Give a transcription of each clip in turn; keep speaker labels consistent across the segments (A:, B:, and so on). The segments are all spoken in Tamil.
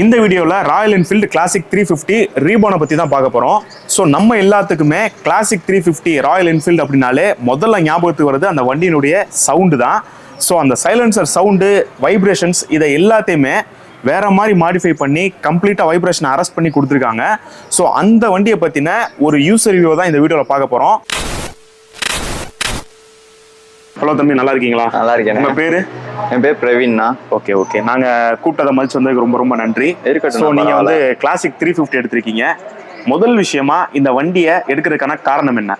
A: இந்த வீடியோவில் Royal Enfield Classic three fifty ரீபானை பற்றி தான் பார்க்க போகிறோம் ஸோ நம்ம எல்லாத்துக்குமே Classic three fifty Royal Enfield அப்படின்னாலே முதல்ல ஞாபகத்துக்கு வருது அந்த வண்டியினுடைய சவுண்டு தான். ஸோ அந்த சைலன்சர் சவுண்டு வைப்ரேஷன்ஸ் இதை எல்லாத்தையுமே வேற மாதிரி மாடிஃபை பண்ணி கம்ப்ளீட்டாக வைப்ரேஷனை அரெஸ்ட் பண்ணி கொடுத்துருக்காங்க. ஸோ அந்த வண்டியை பற்றின ஒரு யூசர் ரிவ்யூ தான் இந்த வீடியோவில் பார்க்க போகிறோம் ஹலோ தம்பி நல்லா இருக்கீங்களா?
B: நல்லா இருக்கேன்.
A: உங்க பேரு?
B: என் பேர் பிரவீன்னா
A: ஓகே ஓகே. நாங்க கூட்டத்தை மதிச்சு வந்ததுக்கு ரொம்ப ரொம்ப நன்றி.
B: இருக்கட்டும்,
A: ஸோ நீங்க
B: பரவாயில்ல.
A: வந்து கிளாசிக் த்ரீ ஃபிஃப்டி எடுத்திருக்கீங்க. முதல் விஷயமா இந்த வண்டியை எடுக்கிறதுக்கான காரணம் என்ன?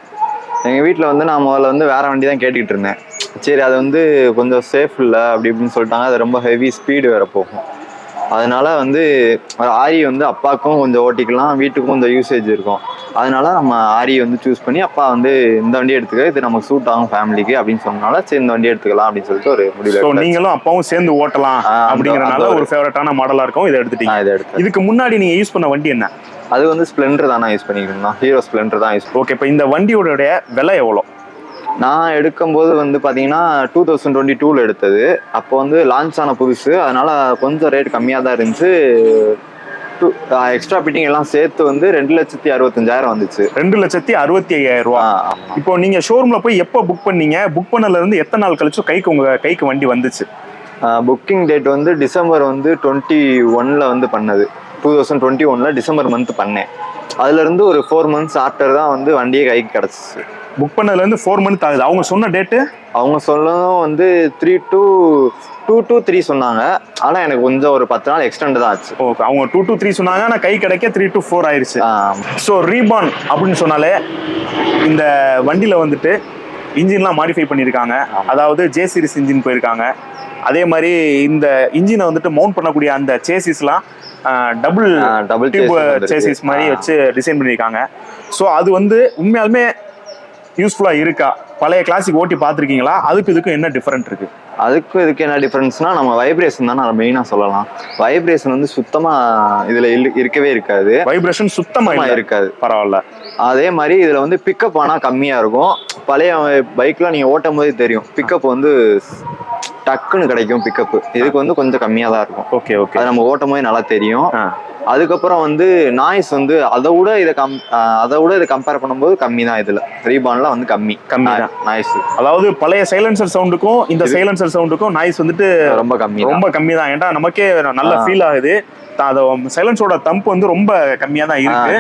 B: எங்கள் வீட்டில் வந்து நான் முதல்ல வந்து வேற வண்டி தான் கேட்டுக்கிட்டு இருந்தேன். சரி அது வந்து கொஞ்சம் சேஃப் இல்லை அப்படி இப்படின்னு சொல்லிட்டாங்க. அது ரொம்ப ஹெவி ஸ்பீடு வேற போகும். அதனால வந்து ஆரி வந்து அப்பாவுக்கும் கொஞ்சம் ஓட்டிக்கலாம் வீட்டுக்கும் கொஞ்சம் யூசேஜ் இருக்கும். அதனால நம்ம ஆரி வந்து சூஸ் பண்ணி அப்பா வந்து இந்த வண்டி எடுத்துக்க இது நமக்கு சூட் ஆகும் ஃபேமிலிக்கு அப்படின்னு சொன்னனால சரி இந்த வண்டி எடுத்துக்கலாம் அப்படின்னு சொல்லிட்டு ஒரு முடிவு
A: நீங்களும் அப்பாவும் சேர்ந்து ஓட்டலாம் அப்படிங்கறனால ஒரு ஃபேவரட்டான மாடலா இருக்கும் இதை எடுத்துட்டீங்க.
B: இதை எடுத்தேன்.
A: இதுக்கு முன்னாடி நீங்க யூஸ் பண்ண வண்டி என்ன?
B: அது வந்து ஸ்ப்ளெண்டர் தான் யூஸ் பண்ணிக்கிட்டு இருந்தோம். ஹீரோ ஸ்ப்ளெண்டர் தான் யூஸ்
A: ஓகே இப்போ இந்த வண்டியோட விலை எவ்வளோ?
B: நான் எடுக்கும்போது வந்து பார்த்தீங்கன்னா டூ தௌசண்ட் டுவெண்ட்டி டூவில் எடுத்தது. அப்போ வந்து லான்ச் ஆன புதுசு. அதனால கொஞ்சம் ரேட் கம்மியாக தான் இருந்துச்சு. டூ எக்ஸ்ட்ரா ஃபிட்டிங் எல்லாம் சேர்த்து வந்து ரெண்டு லட்சத்தி அறுபத்தஞ்சாயிரம் வந்துச்சு.
A: ரெண்டு லட்சத்தி அறுபத்தி ஐயாயிரம் ரூபா. இப்போ நீங்க ஷோரூம்ல போய் எப்போ புக் பண்ணீங்க? புக் பண்ணல இருந்து எத்தனை நாள் கழிச்சு கைக்கு உங்க கைக்கு வண்டி வந்துச்சு?
B: புக்கிங் டேட் வந்து டிசம்பர் வந்து டுவெண்ட்டி ஒனில் வந்து பண்ணது. டூ தௌசண்ட் டுவெண்ட்டி ஒனில் டிசம்பர் மந்த் பண்ணேன். அதுலேருந்து ஒரு ஃபோர் மந்த்ஸ் ஆஃப்டர் தான் வந்து வண்டியே கைக்கு கிடச்சிச்சு.
A: புக் பண்ணதுல இருந்து ஃபோர் மந்த் ஆகுது. அவங்க சொன்ன டேட்டு
B: அவங்க சொல்லவும் வந்து three two two two three சொன்னாங்க. ஆனால் எனக்கு கொஞ்சம் ஒரு பத்து நாள் எக்ஸ்டெண்ட் தான் ஆச்சு.
A: ஓகே அவங்க டூ டு த்ரீ சொன்னாங்க. ஆனால் கை கிடைக்க த்ரீ டு ஃபோர் ஆயிருச்சு.
B: ஆ,
A: ஸோ ரீபான் அப்படின்னு சொன்னாலே இந்த வண்டியில் வந்துட்டு இன்ஜின்லாம் மாடிஃபை பண்ணியிருக்காங்க. அதாவது ஜே சீரிஸ் இன்ஜின் போயிருக்காங்க. அதே மாதிரி இந்த இன்ஜினை வந்துட்டு மவுண்ட் பண்ணக்கூடிய அந்த சேசிஸ்லாம் டபுள்
B: double
A: டியூப். சேசிஸ் மாதிரி. வச்சு டிசைன் பண்ணியிருக்காங்க. ஸோ அது வந்து உண்மையாலுமே யூஸ்ஃபுல்லாக இருக்கா? பழைய கிளாசிக் ஓட்டி பார்த்துருக்கீங்களா? அதுக்கு இதுக்கும் என்ன டிஃபரெண்ட் இருக்கு?
B: அதுக்கும் இதுக்கு என்ன டிஃபரன்ஸ்னா நம்ம வைப்ரேஷன் தான் நான் மெயினாக சொல்லலாம். வைப்ரேஷன் வந்து சுத்தமாக இதில் இருக்கவே இருக்காது.
A: வைப்ரேஷன் சுத்தமாக
B: இருக்காது.
A: பரவாயில்ல.
B: அதே மாதிரி இதில் வந்து பிக்கப் ஆனால் கம்மியாக இருக்கும். பழைய பைக்லாம் நீங்கள் ஓட்டும் போதே தெரியும். பிக்கப் வந்து டக்குன்னு கிடைக்கும் பிக்கப் இதுக்கு வந்து கொஞ்சம் கம்மியாக தான் இருக்கும்.
A: ஓகே ஓகே
B: அது நம்ம ஓட்டும் போது நல்லா தெரியும். அதுக்கப்புறம் வந்து நாய்ஸ் வந்து அதை விட இதை கம் அதை விட இதை கம்பேர் பண்ணும்போது கம்மி தான் இதில். ரீபான்லாம் வந்து கம்மி.
A: கம்மி தான்.
B: நாய்ஸ்
A: அதாவது பழைய சைலன்சர் சவுண்டுக்கும் இந்த சைலன்சர் சவுண்டுக்கும் நாய்ஸ் வந்துட்டு
B: ரொம்ப கம்மி
A: ரொம்ப கம்மி தான். ஏன்டா நமக்கே நல்ல. ஃபீல் ஆகுது. அது சைலன்ஸோட தம்ப் வந்து ரொம்ப கம்மியா தான் இருக்கு.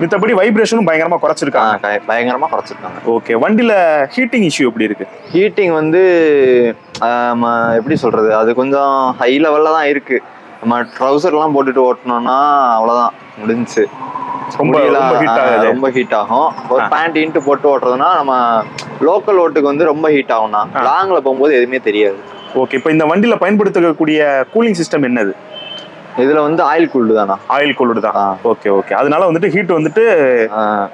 A: மித்தபடி வைப்ரேஷனும் பயங்கரமா குறைச்சிருக்காங்க.
B: பயங்கரமா குறைச்சிருக்காங்க.
A: ஓகே வண்டியில ஹீட்டிங் இஷ்யூ எப்படி இருக்கு?
B: ஹீட்டிங் வந்து எப்படி சொல்றது? அது கொஞ்சம் ஹை லெவல்ல தான் இருக்கு. நம்ம ட்ரௌசர்லாம் போட்டுட்டு ஓட்டணும்னா அவ்வளவுதான் முடிஞ்சுச்சு.
A: ரொம்ப ரொம்ப ஹீட்
B: ஆ,
A: ஆகுது.
B: ரொம்ப ஹீட் ஆகும். ஒரு. பேண்ட் இன்ட்டு போட்டு ஓட்டுறதுனா நம்ம லோக்கல் ஓட்டுக்கு வந்து ரொம்ப ஹீட் ஆகும்னா
A: ஆ.
B: லாங்ல போகும்போது எதுவுமே தெரியாது.
A: ஓகே இப்போ இந்த வண்டியில பயன்படுத்தக்கூடிய கூலிங் சிஸ்டம் என்னது?
B: இதுல வந்து ஆயில் கூல்டு தானா
A: ஆயில் கூல்டு தான். ஓகே ஓகே அதனால வந்துட்டு ஹீட் வந்துட்டு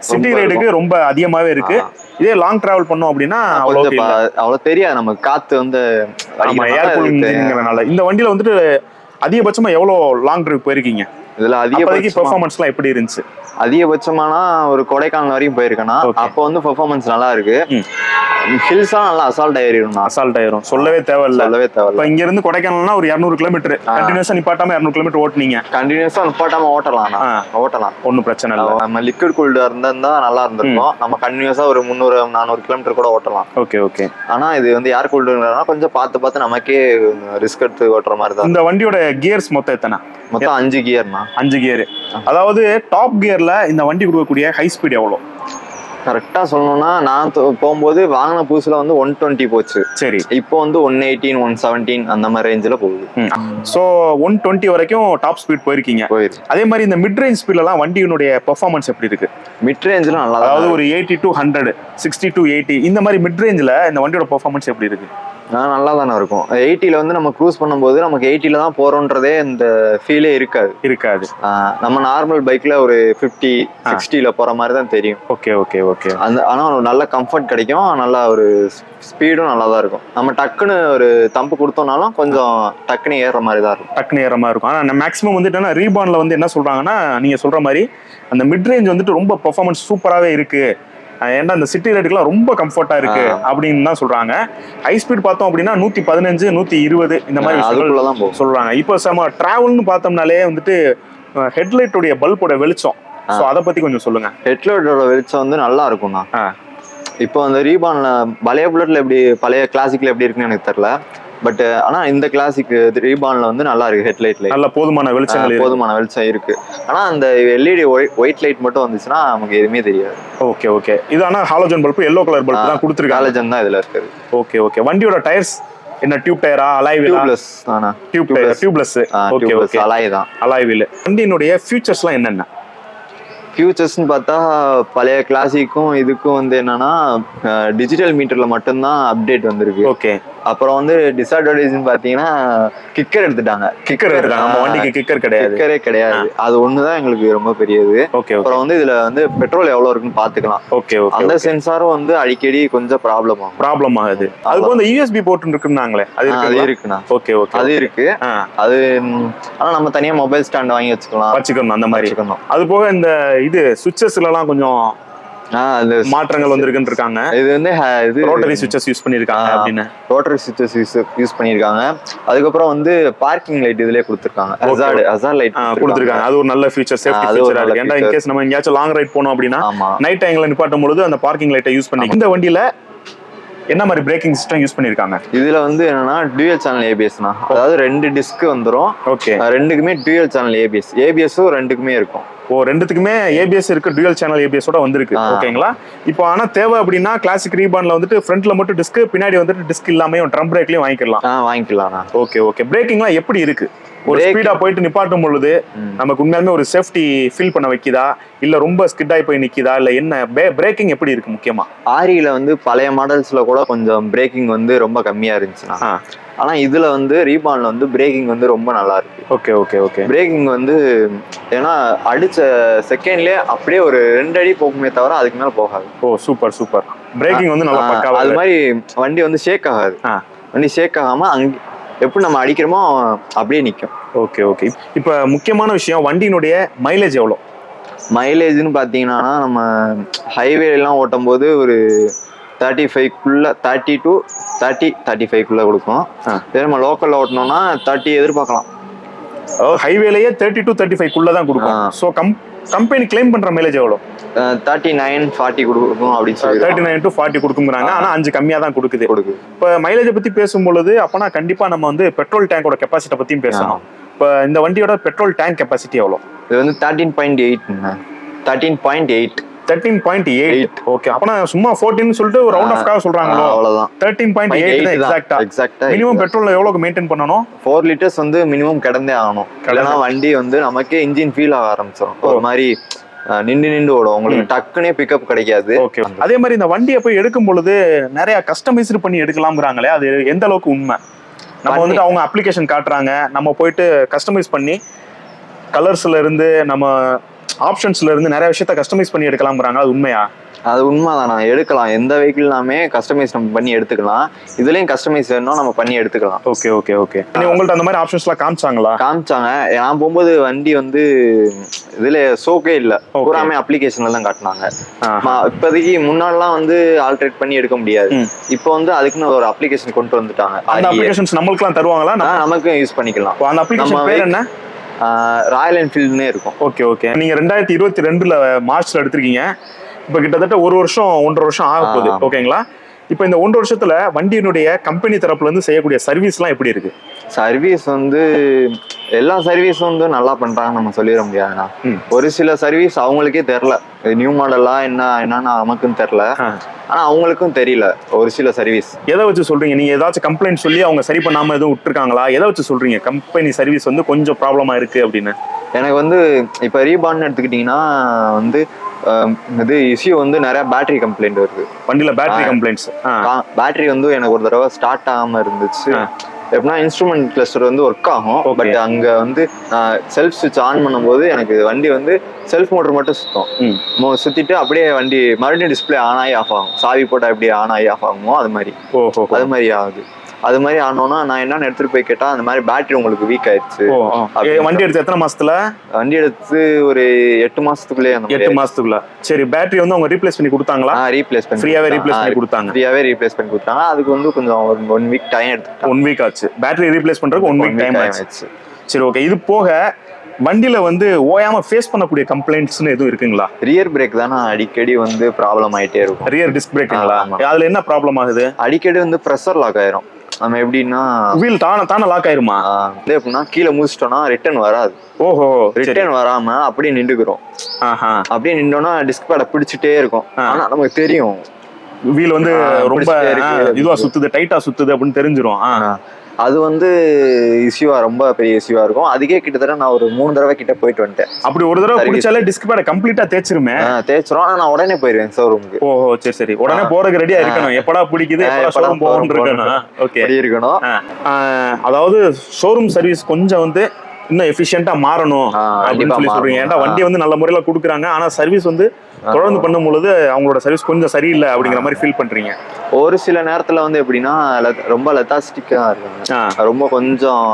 A: சிட்டி
B: ரொம்ப
A: ரைடுக்கு
B: இருக்கும்.
A: ரொம்ப அதிகமாவே இருக்கு. இதே லாங் டிராவல் பண்ணோம் அப்படின்னா அவ்வளோ
B: அவ்வளவு தெரியாது நமக்கு காத்து வந்து
A: ஏர் கூலிங்
B: அது தெரியாது.
A: இன்ஜின்ங்கிறனால இந்த வண்டியில வந்துட்டு அதிகபட்சமா எவ்வளோ லாங் டிரைவ் போயிருக்கீங்க
B: இதுல அதிகபட்சமா
A: பெர்ஃபார்மன்ஸ்லாம் எப்படி இருந்துச்சு?
B: அதிகபட்சமானா ஒரு கொடைக்கானல் வரையும் போயிருக்கேன்னா. அப்போ வந்து பெர்ஃபார்மன்ஸ் நல்லா இருக்கு.
A: ம்.
B: ஹில்ஸா நல்லா அசால்ட் ஏறிடும்
A: அசால்ட் ஆயிரும். சொல்லவே தேவையில்ல.
B: சொல்லவே
A: இப்போ
B: தேவையில்ல.
A: இங்க இருந்து கொடைக்கானல்னா ஒரு இரநூறு கிலோமீட்டர். கண்டினியூஸா நிப்பாட்டாம இரநூறு கிலோமீட்டர் ஓட்டுனீங்க.
B: கண்டினியூஸா நிப்பாட்டாம ஓட்டலாம். ஓட்டலாம்.
A: ஒன்றும் பிரச்சனை இல்லை.
B: நம்ம லிக்விட் கூல்டு இருந்தா நல்லா இருந்திருக்கும். நம்ம கண்டினியூஸா ஒரு முந்நூறு நானூறு கிலோமீட்டர் கூட ஓட்டலாம்.
A: ஓகே ஓகே
B: ஆனா இது வந்து ஏர் கூல்டுங்கிறதுனால கொஞ்சம் பார்த்து பார்த்து நமக்கே ரிஸ்க் எடுத்து ஓட்டுற மாதிரி தான்
A: இந்த வண்டியோட கியர்ஸ் மொத்தம் எத்தனை?
B: மொத்தம் அஞ்சு கியர்னா
A: அஞ்சு கியர் அதாவது டாப் கியர்ல இந்த வண்டி கொடுக்கக்கூடிய ஹை ஸ்பீட் எவ்வளோ?
B: கரெக்டா சொல்லணும்னா நான் போகும்போது வாங்கின புதுசுல வந்து ஒன் டுவெண்ட்டி போச்சு.
A: சரி.
B: இப்போ வந்து ஒன் எயிட்டீன் ஒன் செவன்டீன் அந்த மாதிரி ரேஞ்சில் போகுது.
A: ஸோ ஒன் டுவெண்ட்டி வரைக்கும் டாப் ஸ்பீட் போயிருக்கீங்க.
B: போயிருக்கு
A: அதே மாதிரி இந்த மிட் ரேஞ்ச் ஸ்பீட்லலாம் வண்டியினுடைய பெர்ஃபார்மன்ஸ் எப்படி இருக்கு?
B: மிட் ரேஞ்சில் நல்லா
A: அதாவது ஒரு eighty to hundred sixty to eighty இந்த மாதிரி மிட் ரேஞ்சில் இந்த வண்டியோட பெர்ஃபார்மன்ஸ் எப்படி இருக்கு?
B: நல்லா தானே இருக்கும். எயிட்டியில் வந்து நம்ம க்ரூஸ் பண்ணும்போது நமக்கு எயிட்டியில் தான் போகிறோன்றதே இந்த ஃபீலே இருக்காது.
A: இருக்காது.
B: நம்ம நார்மல் பைக்கில் ஒரு ஃபிஃப்டி சிக்ஸ்டியில் போகிற மாதிரி தான் தெரியும்.
A: Okay okay okay.
B: அந்த ஆனால் நல்ல கம்ஃபர்ட் கிடைக்கும். நல்ல ஒரு ஸ்பீடும் நல்லா தான் இருக்கும். நம்ம டக்குன்னு ஒரு தம்பு கொடுத்தோம்னாலும் கொஞ்சம் டக்குன்னு ஏறுற மாதிரி தான் இருக்கும்.
A: டக்குனு ஏற மாதிரி இருக்கும். ஆனால் மேக்ஸிமம் வந்துட்டு என்ன ரீபான்ல வந்து என்ன சொல்றாங்கன்னா நீங்க சொல்ற மாதிரி அந்த மிட் ரேஞ்ச் வந்துட்டு ரொம்ப பெர்ஃபார்மன்ஸ் சூப்பராகவே இருக்கு. ஏன்டா இந்த சிட்டி ரைடுக்குலாம் ரொம்ப கம்ஃபர்ட்டா இருக்கு அப்படின்னு தான் சொல்றாங்க. ஹை ஸ்பீட் பார்த்தோம் அப்படின்னா நூத்தி பதினஞ்சு நூத்தி இருபது இந்த மாதிரி சொல்றாங்க. இப்போ நம்ம டிராவல்னு பார்த்தோம்னாலே வந்துட்டு ஹெட்லைட்டுடைய பல்போட வெளிச்சம். ஸோ அதை பத்தி கொஞ்சம் சொல்லுங்க.
B: ஹெட்லைட்டோட வெளிச்சம் வந்து நல்லா இருக்கும்ண்ணா. இப்போ அந்த ரீபான்ல பழைய புல்லட்ல எப்படி பழைய கிளாசிக்ல எப்படி இருக்குன்னு எனக்கு தெரியல. பட் ஆனா இந்த கிளாசிக் ரீபான்ல வந்து நல்லா இருக்கு ஹெட்லைட்ல
A: நல்ல போதுமான இருக்கு.
B: போதுமான வெளிச்சம் இருக்கு. ஆனா அந்த எல்இடி ஒயிட் லைட் மட்டும் வந்துச்சுன்னா நமக்கு எதுவுமே தெரியாது.
A: ஓகே ஓகே இது ஆனா halogen bulb yellow colour bulb தான் கொடுத்துருக்காங்க.
B: காலேஜன் தான் இதுல இருக்குது.
A: ஓகே ஓகே வண்டியோட டயர்ஸ் என்ன டியூப் டயரா அலாய் வீலா
B: டியூப்லெஸ் ஆனா
A: tube tyre tubeless okay okay
B: alloy தான்.
A: அலாய் வீல் வண்டியினுடைய ஃபியூச்சர்ஸ்லாம் என்னென்ன?
B: ஃபியூச்சர்ஸ்னு பார்த்தா பழைய கிளாசிக்கும் இதுக்கும் வந்து என்னன்னா டிஜிட்டல் மீட்டர்ல மட்டும்தான் அப்டேட் வந்திருக்கு.
A: ஓகே
B: அப்புறம் வந்து டிஸ்அட்வான்டேஜ்னு பார்த்தீங்கன்னா கிக்கர் எடுத்துட்டாங்க.
A: கிக்கர் இருக்காங்க நம்ம வண்டிக்கு கிக்கர் கிடையாது.
B: கிக்கரே கிடையாது. அது ஒண்ணுதான் எங்களுக்கு ரொம்ப பெரியது.
A: ஓகே
B: அப்புறம் வந்து இதுல வந்து பெட்ரோல் எவ்வளவு இருக்குன்னு பாத்துக்கலாம்
A: ஓகே ஓகே
B: அந்த சென்சாரும் வந்து அடிக்கடி கொஞ்சம் ப்ராப்ளம் ஆகும்.
A: ப்ராப்ளம் ஆகுது. அதுக்கு வந்து யூஎஸ்பி போர்ட் இருக்குன்னாங்களே அது
B: அது
A: இருக்கு
B: இருக்குண்ணா
A: ஓகே ஓகே
B: அது இருக்கு. அது ம், ஆனா நம்ம தனியா மொபைல் ஸ்டாண்ட் வாங்கி வச்சுக்கலாம்.
A: வச்சுக்கணும் அந்த மாதிரி.
B: வச்சுக்கணும்.
A: அது போக இந்த இது சுவிச்சஸ்லாம் கொஞ்சம் மாற்றங்கள் வந்திருக்குன்னு இருக்காங்க
B: இது வந்து இது
A: ரோட்டரி சுவிச்சஸ் யூஸ் பண்ணிருக்காங்க
B: ஆ.
A: அப்படின்னு.
B: ரோட்டரி சுவிச்சஸ் யூஸ் யூஸ் பண்ணிருக்காங்க அதுக்கப்புறம் வந்து பார்க்கிங் லைட் இதுலயே கொடுத்துருக்காங்க. ஹசார்ட் ஹசார்ட் லைட்
A: கொடுத்திருக்காங்க. அது ஒரு நல்ல ஃபீச்சர் சேஃப்டி
B: அது ஒரு
A: ஃபீச்சரா
B: நல்ல
A: இருக்கு. ஏன்டா
B: feature.
A: இன்கேஸ் நம்ம எங்கேயாச்சும் லாங் ரைட் போனோம் அப்படின்னா நைட் டைம்ல நிப்பாட்டும் பொழுது அந்த பார்க்கிங் லைட்டை யூஸ் பண்ணி இந்த வண்டியில என்ன மாதிரி பிரேக்கிங் சிஸ்டம் யூஸ் பண்ணிருக்காங்க?
B: இதுல வந்து என்னன்னா டியூயல் சேனல் ஏபிஎஸ்னா அதாவது ரெண்டு டிஸ்க் வந்துரும்.
A: ஓகே
B: ரெண்டுக்குமே டியூயல் சேனல் ஏபிஎஸ் ஏபிஎஸும் ரெண்டுக்குமே இருக்கும்.
A: ஓ ரெண்டுத்துக்குமே ஏபிஎஸ் இருக்கு டுவல் சேனல் ஏபிஎஸ் ஓட வந்திருக்கு. ஓகேங்களா இப்போ ஆனா தேவை அப்படின்னா கிளாசிக் ரீபான்ல வந்துட்டு ஃப்ரண்ட்ல மட்டும் டிஸ்க் பின்னாடி வந்துட்டு டிஸ்க் இல்லாம ட்ரம் பிரேக்லயும் வாங்கிக்கலாம்.
B: ஆ வாங்கிக்கலாம்ண்ணா
A: ஓகே ஓகே பிரேக்கிங்லாம் எப்படி இருக்கு? ஒரு ஸ்பீடா போயிட்டு நிப்பாட்டும் பொழுது. நமக்கு உண்மையாலுமே ஒரு சேஃப்டி ஃபீல் பண்ண வைக்குதா? இல்ல ரொம்ப ஸ்கிட் ஆகி போய் நிக்குதா? இல்ல என்ன? பிரேக்கிங் எப்படி இருக்கு முக்கியமா?
B: ஆரியில வந்து பழைய மாடல்ஸ்ல கூட கொஞ்சம் பிரேக்கிங் வந்து ரொம்ப கம்மியா இருந்துச்சுண்ணா
A: ஆ.
B: ஆனா இதுல வந்து ரீபான்ல வந்து பிரேக்கிங் வந்து ரொம்ப நல்லா இருக்கு.
A: Okay okay okay.
B: பிரேக்கிங் வந்து ஏன்னா அடிச்ச செகண்ட்லயே அப்படியே ஒரு ரெண்டு அடி போகுமே தவிர அதுக்கு மேல போகாது.
A: ஓ சூப்பர் சூப்பர் பிரேக்கிங் வந்து நல்லா பக்காவா
B: அது. மாதிரி வண்டி வந்து ஷேக் ஆகாது. வண்டி ஷேக் ஆகாம அங்க எப்படி நம்ம அடிக்கிறோமோ அப்படியே நிக்கும்.
A: ஓகே ஓகே இப்போ முக்கியமான விஷயம் வண்டியினுடைய மைலேஜ் எவ்வளோ?
B: மைலேஜ்னு பார்த்தீங்கன்னா நம்ம ஹைவே எல்லாம் ஓட்டும் போது ஒரு தேர்ட்டி ஃபைவ்க்குள்ள தேர்ட்டி டு தேர்ட்டி தேர்ட்டி ஃபைவ்க்குள்ள கொடுக்கும். இதே நம்ம லோக்கல்ல ஓட்டணும்னா தேர்ட்டி எதிர்பார்க்கலாம்.
A: ஹைவேலயே தேர்ட்டி டு தேர்ட்டி ஃபைவ் குள்ள தான் கொடுக்கும். ஸோ கம் கம்பெனி கிளைம் பண்ற மைலேஜ் எவ்வளோ
B: தேர்ட்டி நைன் ஃபார்ட்டி கொடுக்கும் அப்படின்னு சொல்லி
A: தேர்ட்டி நைன் டு ஃபார்ட்டி கொடுக்குங்கிறாங்க ஆனா அஞ்சு கம்மியா தான் கொடுக்குது.
B: கொடுக்குது.
A: இப்போ மைலேஜை பத்தி பேசும்பொழுது அப்பனா கண்டிப்பா நம்ம வந்து பெட்ரோல் டேங்கோட கெப்பாசிட்டி பத்தியும் பேசணும். இப்போ இந்த வண்டியோட பெட்ரோல் டேங்க் கெப்பாசிட்டி எவ்வளோ
B: இது வந்து thirteen point eight thirteen point eight
A: thirteen point eight okay அப்பனா சும்மா ஃபோர்டீன் சொல்லிட்டு ஒரு ரவுண்ட் ஆஃப் காக சொல்றாங்களோ?
B: அவ்வளவுதான்.
A: தேர்ட்டீன் பாயிண்ட் எயிட் எக்ஸாக்டா
B: எக்ஸாக்டா
A: மினிமம் பெட்ரோல் எவ்வளோக்கு மெயின்டைன் பண்ணணும்?
B: ஃபோர் லிட்டர்ஸ் வந்து மினிமம் கிடந்தே ஆகணும். இல்லைன்னா வண்டி வந்து நமக்கே இன்ஜின் ஃபீல் ஆக ஆரம்பிச்சிடும் ஒரு மாதிரி நின்று நின்று ஓடும். உங்களுக்கு டக்குனே பிக்கப் கிடைக்காது.
A: ஓகே அதே மாதிரி இந்த வண்டியை போய் எடுக்கும் பொழுது நிறைய கஸ்டமைஸ்டு பண்ணி எடுக்கலாம்ங்கிறாங்களே அது எந்த அளவுக்கு உண்மை? நம்ம வந்துட்டு அவங்க அப்ளிகேஷன் காட்டுறாங்க. நம்ம போயிட்டு கஸ்டமைஸ் பண்ணி கலர்ஸ்ல இருந்து நம்ம ஆப்ஷன்ஸ்ல இருந்து நிறைய விஷயத்த கஸ்டமைஸ் பண்ணி எடுக்கலாம்ங்கிறாங்க. அது உண்மையா?
B: அது உண்மைதான். எடுக்கலாம். எந்த வெஹிக்கிள்னாமே கஸ்டமைஸ் நம்ம பண்ணி எடுத்துக்கலாம். இதுலயும் கஸ்டமைஸ் வேணும் நம்ம பண்ணி எடுத்துக்கலாம்.
A: ஓகே ஓகே நீ உங்கள்ட்ட அந்த மாதிரி ஆப்ஷன்ஸ்லாம் காமிச்சாங்களா?
B: காமிச்சாங்க. நான் போகும்போது வண்டி வந்து இதுல சோக்கே இல்ல. பூராமே அப்ளிகேஷன்ல தான் காட்டினாங்க. இப்போதைக்கு முன்னாடிலாம் வந்து ஆல்ட்ரேட் பண்ணி எடுக்க முடியாது. இப்போ வந்து அதுக்குன்னு ஒரு அப்ளிகேஷன் கொண்டு வந்துட்டாங்க.
A: அந்த. அப்ளிகேஷன்ஸ் நம்மளுக்குலாம் தருவாங்களா?
B: ஆ, நமக்கும் யூஸ் பண்ணிக்கலாம்.
A: அந்த அப்ளிகேஷன் பேர் என்ன?
B: ராயல் என்ஃபீல்டுனே இருக்கும்.
A: Okay okay. நீங்க ரெண்டாயிரத்தி இருபத்தி ரெண்டுல மார்ச்ல எடுத்திருக்கீங்க. இப்போ கிட்டத்தட்ட ஒரு வருஷம் ஒன்றரை வருஷம் ஆக போகுது. ஓகேங்களா? இப்போ இந்த ஒன்றரை வருஷத்துல வண்டியினுடைய கம்பெனி தரப்புல இருந்து செய்யக்கூடிய சர்வீஸ்லாம் எப்படி இருக்கு?
B: சர்வீஸ் வந்து எல்லா சர்வீஸும் வந்து நல்லா பண்றாங்கன்னு நம்ம சொல்லிட முடியாதுண்ணா. ஒரு சில சர்வீஸ் அவங்களுக்கே தெரில நியூ மாடலா என்ன என்னன்னு நமக்கும் தெரில
A: ஆ.
B: ஆனா அவங்களுக்கும் தெரியல ஒரு சில சர்வீஸ்
A: எதை வச்சு சொல்றீங்க? நீங்க ஏதாச்சும் கம்ப்ளைண்ட் சொல்லி அவங்க சரி பண்ணாம எதுவும் விட்டுருக்காங்களா? எதை வச்சு சொல்றீங்க? கம்பெனி சர்வீஸ் வந்து கொஞ்சம் ப்ராப்ளமா இருக்கு அப்படின்னு.
B: எனக்கு வந்து இப்போ ரீபான் எடுத்துக்கிட்டிங்கன்னா வந்து இது இஷ்யூ வந்து நிறைய பேட்டரி கம்ப்ளைண்ட் வருது.
A: வண்டியில பேட்டரி கம்ப்ளைண்ட்ஸ்
B: பேட்டரி வந்து எனக்கு ஒரு தடவை ஸ்டார்ட் ஆகாம இருந்துச்சு. எப்படின்னா இன்ஸ்ட்ருமெண்ட் கிளஸ்டர் வந்து ஒர்க் ஆகும். பட் அங்க வந்து செல்ஃப் சுவிட்ச் ஆன் பண்ணும்போது எனக்கு வண்டி வந்து செல்ஃப் மோட்டர் மட்டும் சுத்தம். சுத்திட்டு அப்படியே வண்டி மறுபடியும் டிஸ்ப்ளே ஆன் ஆகி ஆஃப் ஆகும். சாவி போட்டா எப்படி ஆன் ஆகி ஆஃப் ஆகுமோ அது மாதிரி.
A: ஓஹோ
B: அது மாதிரி ஆகுது. அது மாதிரி ஆனோன்னா நான் என்னன்னு எடுத்துட்டு போய் கேட்டா அந்த மாதிரி பேட்டரி உங்களுக்கு வீக் ஆயிடுச்சு.
A: வண்டி எடுத்து எத்தனை மாசத்துல?
B: வண்டி எடுத்து ஒரு எட்டு மாசத்துக்குள்ளேயே அந்த
A: எட்டு மாசத்துக்குள்ள. சரி பேட்டரி வந்து அவங்க ரீப்ளேஸ் பண்ணி கொடுத்தாங்களா?
B: ரீப்ளேஸ் பண்ணி
A: ஃப்ரீயாவே ரீப்ளேஸ் பண்ணி கொடுத்தாங்க.
B: ஃப்ரீயாவே ரீப்ளேஸ் பண்ணி கொடுத்தாங்க அதுக்கு வந்து கொஞ்சம் ஒரு ஒன் வீக் டைம் எடுத்துக்கிட்டாங்க.
A: ஒன் வீக் ஆச்சு. பேட்டரி ரீப்ளேஸ் பண்றதுக்கு ஒன் வீக் டைம்
B: ஆயிடுச்சு.
A: சரி ஓகே இது போக வண்டியில வந்து ஓயாம ஃபேஸ் பண்ணக்கூடிய கம்ப்ளைண்ட்ஸ்னு எதுவும் இருக்குங்களா?
B: ரியர் பிரேக் தானே அடிக்கடி வந்து ப்ராப்ளம் ஆயிட்டே இருக்கும்.
A: ரியர் டிஸ்க் பிரேக்குங்களா. அதுல என்ன ப்ராப்ளம் ஆகுது?
B: அடிக்கடி வந்து ப்ரெஷர் லாக் ஆயிரும். நம்ம எப்படின்னா
A: வீல் தானே தானே லாக் ஆயிருமா?
B: வந்து எப்படின்னா கீழே முடிச்சிட்டோம்னா ரிட்டர்ன் வராது.
A: ஓஹோ
B: ரிட்டர்ன் வராம அப்படியே நின்றுக்கிறோம்.
A: ஆஹா.
B: அப்படியே நின்றோம்னா டிஸ்க் பேட பிடிச்சிட்டே இருக்கும். ஆனா நமக்கு தெரியும்.
A: வீல் வந்து ரொம்ப இதுவா சுத்துது டைட்டா சுத்துது அப்படின்னு.
B: ஆஹ் அது வந்து இஷ்யூவா ரொம்ப பெரிய இஷ்யூவா இருக்கும். அதுக்கே கிட்டத்தட்ட நான் ஒரு மூணு தடவை கிட்ட போயிட்டு வந்துட்டேன்.
A: அப்படி ஒரு தடவை. பிடிச்சாலே டிஸ்க் பேட கம்ப்ளீட்டா தேய்ச்சிருமே?
B: தேய்ச்சிரும். ஆனா நான் உடனே போயிருவேன் ஷோரூமுக்கு
A: ஓஹோ சரி சரி. உடனே. போறதுக்கு ரெடியா இருக்கணும். எப்படா பிடிக்குது? ஷோரூம் போகணும் இருக்கணும். ஓகே.
B: இருக்கணும்.
A: அதாவது ஷோரூம் சர்வீஸ் கொஞ்சம் வந்து இன்னும் எஃபிஷியன்ட்டா மாறணும் அப்படின்னு சொல்லி சொல்றீங்க. ஏன்டா வண்டி வந்து நல்ல முறையில கொடுக்குறாங்க ஆனா சர்வீஸ் வந்து தொடர்ந்து பண்ணும் பொழுது அவங்களோட சர்வீஸ் கொஞ்சம் சரியில்லை அப்படிங்கிற மாதிரி ஃபீல் பண்றீங்க.
B: ஒரு சில நேரத்துல வந்து எப்படின்னா ரொம்ப லெத்தாஸ்டிக்கா இருக்காங்க. ரொம்ப கொஞ்சம்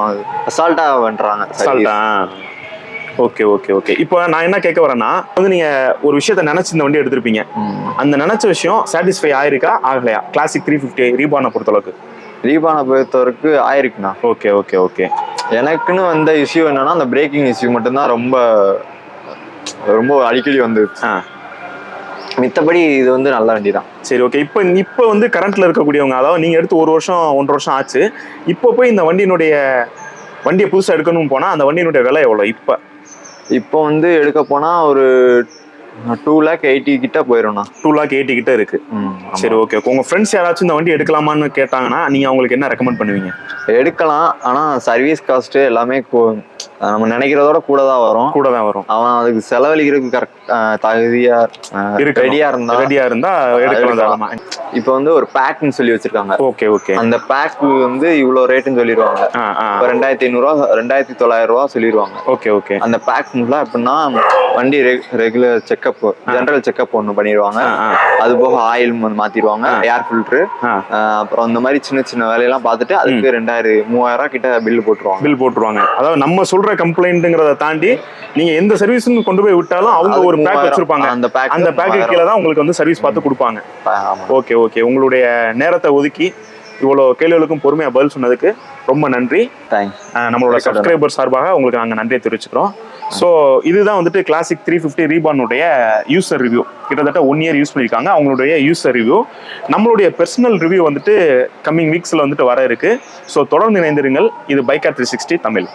B: அசால்ட்டா பண்றாங்க service.
A: சால்ட்டா ஓகே ஓகே ஓகே இப்போ நான் என்ன கேட்க வரேன்னா வந்து நீங்க ஒரு விஷயத்த நினைச்சு இந்த வண்டி எடுத்திருப்பீங்க. அந்த நினைச்ச விஷயம் சாட்டிஸ்ஃபை ஆயிருக்கா? ஆகலையா? கிளாசிக் த்ரீ ஃபிஃப்டி ரீபானை பொறுத்தளவுக்கு.
B: ரீபானை பொறுத்தவரைக்கு ஆயிருக்குண்ணா.
A: ஓகே ஓகே ஓகே
B: எனக்குன்னு வந்த இஷ்யூ என்னன்னா அந்த பிரேக்கிங் இஷ்யூ மட்டும்தான் ரொம்ப ரொம்ப அடிக்கடி வந்து
A: ஆ.
B: மித்தபடி இது வந்து நல்ல வண்டி தான்
A: சரி ஓகே இப்போ இப்போ வந்து கரண்ட்ல இருக்கக்கூடியவங்க அதாவது நீங்க எடுத்து ஒரு வருஷம் ஒன்றரை வருஷம் ஆச்சு. இப்போ போய் இந்த வண்டியினுடைய வண்டியை புதுசா எடுக்கணும் போனா அந்த வண்டியினுடைய விலை எவ்வளவு இப்போ?
B: இப்போ வந்து எடுக்க போனா ஒரு டூ லேக் எயிட்டி கிட்ட போயிடும்ண்ணா
A: டூ லாக் எயிட்டி கிட்ட இருக்கு. சரி ஓகே உங்க ஃப்ரெண்ட்ஸ் யாராச்சும் இந்த வண்டி எடுக்கலாமான்னு கேட்டாங்கன்னா நீங்க அவங்களுக்கு என்ன ரெக்கமெண்ட் பண்ணுவீங்க?
B: எடுக்கலாம். ஆனா சர்வீஸ் காஸ்ட் எல்லாமே நம்ம நினைக்கிறதோட கூட தான் வரும்.
A: கூட தான் வரும்.
B: அவன் அதுக்கு செலவழிக்கிறதுக்கு கரெக்ட் தகுதியா. ரெடியா இருந்தா
A: ரெடியா இருந்தா எடுக்கலாம்.
B: இப்போ வந்து ஒரு பேக்னு சொல்லி வச்சிருக்காங்க.
A: ஓகே ஓகே
B: அந்த பேக் வந்து இவ்வளோ ரேட்டுன்னு சொல்லிடுவாங்க. இப்போ ரெண்டாயிரத்தி ஐநூறுரூவா ரெண்டாயிரத்தி தொள்ளாயிரம் ரூபா சொல்லிடுவாங்க.
A: ஓகே ஓகே
B: அந்த பேக் ஃபுல்லாக எப்படின்னா வண்டி ரெகுலர் செக்கப் ஜென்ரல் செக்கப் ஒன்று பண்ணிடுவாங்க. அது போக ஆயில் மாத்திடுவாங்க ஏர் ஃபில்ட்ரு அப்புறம் இந்த மாதிரி சின்ன சின்ன வேலையெல்லாம் பார்த்துட்டு அதுக்கு ரெண்டாயிரம் மூவாயிரம் கிட்ட பில் போட்டுருவாங்க.
A: பில் போட்டுருவாங்க. அதாவது நம்ம சொல்ற கம்ப்ளைண்ட்ங்கிறத தாண்டி நீங்க எந்த சர்வீஸ்னு கொண்டு போய் விட்டாலும் அவங்க ஒரு பேக். வச்சிருப்பாங்க.
B: அந்த பேக்
A: அந்த பேக்கு கீழே தான் உங்களுக்கு வந்து சர்வீஸ் பார்த்து கொடுப்பாங்க. ஓகே ஓகே உங்களுடைய நேரத்தை ஒதுக்கி இவ்வளோ கேள்விகளுக்கும் பொறுமையாக பதில் சொன்னதுக்கு ரொம்ப நன்றி.
B: தேங்க்ஸ்
A: நம்மளோட. சப்ஸ்கிரைபர் சார்பாக உங்களுக்கு நாங்கள் நன்றியை தெரிவிச்சுக்கிறோம். ஸோ இதுதான் வந்துட்டு கிளாசிக் த்ரீ ஃபிஃப்டி ரீபானுடைய யூசர் ரிவ்யூ கிட்டத்தட்ட ஒன் இயர் யூஸ் பண்ணியிருக்காங்க. அவங்களுடைய யூசர் ரிவ்யூ நம்மளுடைய பர்சனல் ரிவ்யூ வந்துட்டு கம்மிங் வீக்ஸில் வந்துட்டு வர இருக்குது ஸோ தொடர்ந்து இணைந்திருங்கள். இது பைக்கா த்ரீ சிக்ஸ்டி தமிழ்.